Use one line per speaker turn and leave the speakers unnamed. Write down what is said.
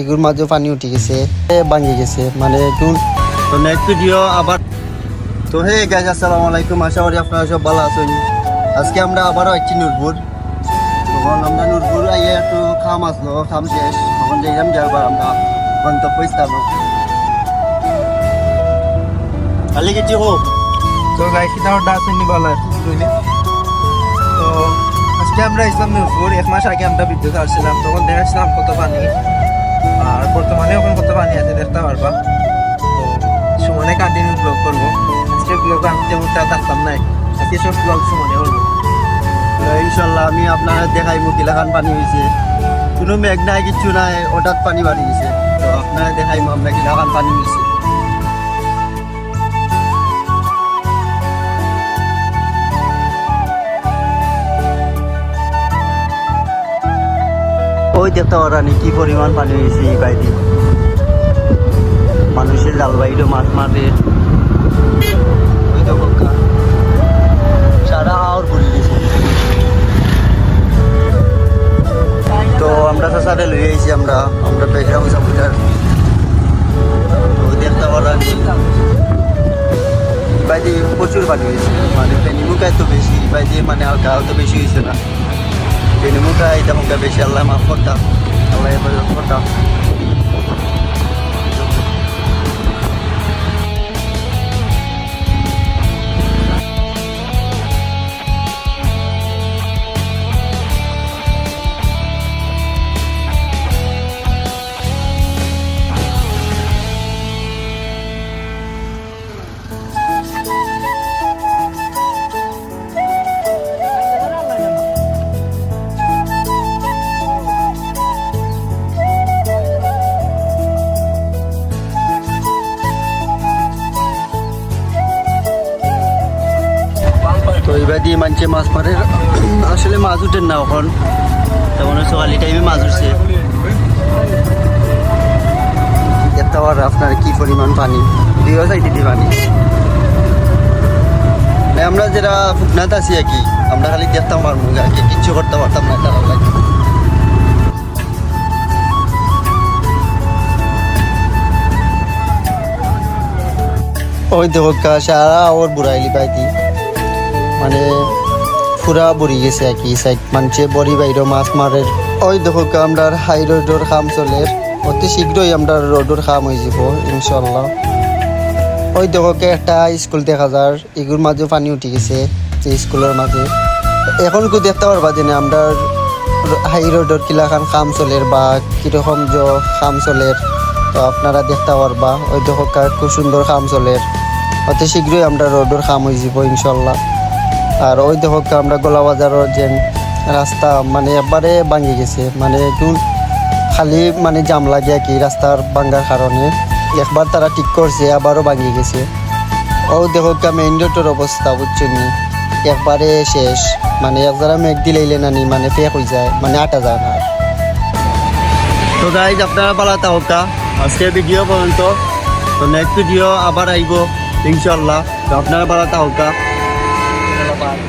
এগুলোর মাঝে পানি উঠে গেছে ভাঙে গেছে মানে একটু
তো নেক্সট ভিডিও আবার তো হে গাইজ আসসালামু আলাইকুম আশা করি আপনারা সব ভালো আছেন। আজকে আমরা আবারও আসছি নূরপুর। তখন আমরা নূরপুর আইয়ে একটু খাম আসলো খাম শেষ। তখন যাইলাম যাবার আমরা গন্তব্য স্থান। কালি কিছু হোক
তো গাই খিদা ওটা আছে নি বলা বুঝলি তো আজকে আমরা ইসলাম নূরপুর। এক মাস আগে আমরা বিদ্যুৎ আসছিলাম তখন দেখাচ্ছিলাম কত পানি। আর বর্তমানে ওখানে কত পানি আছে দেখতে পারবা। তো সুমনে কন্টিনিউ ব্লগ করব। ব্লগ আমি তেমন থাকতাম নাই। আজকে সব ব্লগ সুমনে করব।
ইনশাল্লাহ আমি আপনারা দেখাই মুকিলাখান পানি হয়েছে। কোনো মেঘ নাই কিচ্ছু নাই, হঠাৎ পানি বাড়ি গেছে। তো আপনারা দেখাই আমরা কিলাখান পানি হয়েছে। ওই দেখতে কি পরিমাণ পানি হয়েছে এই বাইরে মানুষের জালবাইরও মাছ মারে ওই দেখো সারা আর ঘুরে গেছে। তো আমরা তো সাথে লই আইছি আমরা। আমরা বেগরাম সাপুটার তো দেখতে পারানি বাইরে প্রচুর পানি হয়েছে। মানে পেনিমুকায় তো বেশি। বাইরে মানে হালকা তো বেশি হয়েছে না। পেনিমুকায় তেমন বেশি আল্লাহ মাফ করতাম আল্লাহ হেফাজত করতাম দিয়ে মানছে মাছ মারে। আসলে মাছ উঠেন না এখন। তেমন সকালি টাইমে মাছ উঠছে। পার আপনার কি পরিমাণ পানি? দুইও দিয়ে পানি। আমরা যেটা ফুকনাথ আছি আর কি, আমরা খালি দেখতাম পারব আর কি কিচ্ছু করতে পারতাম না তারা লাগে ওই দেখো সারা ওর বুড়াইলি পাইতি। মানে পুরা বুড়ি গেছে আর কি সাইড মানছে বড়ি বাইরে মাছ মারের। ওই দেখো আমরা হাই রোডের কাম চলে। অতি শীঘ্রই আমরা রোডের কাম হয়ে যাব ইনশাল্লাহ ওই দেখো একটা স্কুল দেখা যার এগুলোর মাঝে পানি উঠে গেছে, যে স্কুলের মাঝে। এখন কি দেখতে পারবা যে আমরা হাই রোডের কিলাখান কাম চলের বা কীরকম যে কাম চলের, তো আপনারা দেখতে পারবা। ওই দেখো খুব সুন্দর কাম চলের। অতি শীঘ্রই আমরা রোডের কাম হয়ে যাব ইনশাল্লাহ আর ওই দেখো আমরা গোলা বাজারের যে রাস্তা মানে একবারে ভাঙে গেছে। মানে একটু খালি মানে জাম লাগে কি রাস্তার ভাঙ্গার কারণে। একবার তারা ঠিক করছে, আবারও ভাঙে গেছে। ও দেখো মেইন রোডের অবস্থা বুঝছেন একবারে শেষ। মানে এক যারা মেঘ দিলেইলে নানি মানে ফেক হয়ে যায় মানে আটা যায় না। তো গাইজ আপনারা পালাতা হোকা আজকে ভিডিও পর্যন্ত। তো নেক্সট ভিডিও আবার আইব ইনশাল্লাহ তো আপনারা পালাতা হোকা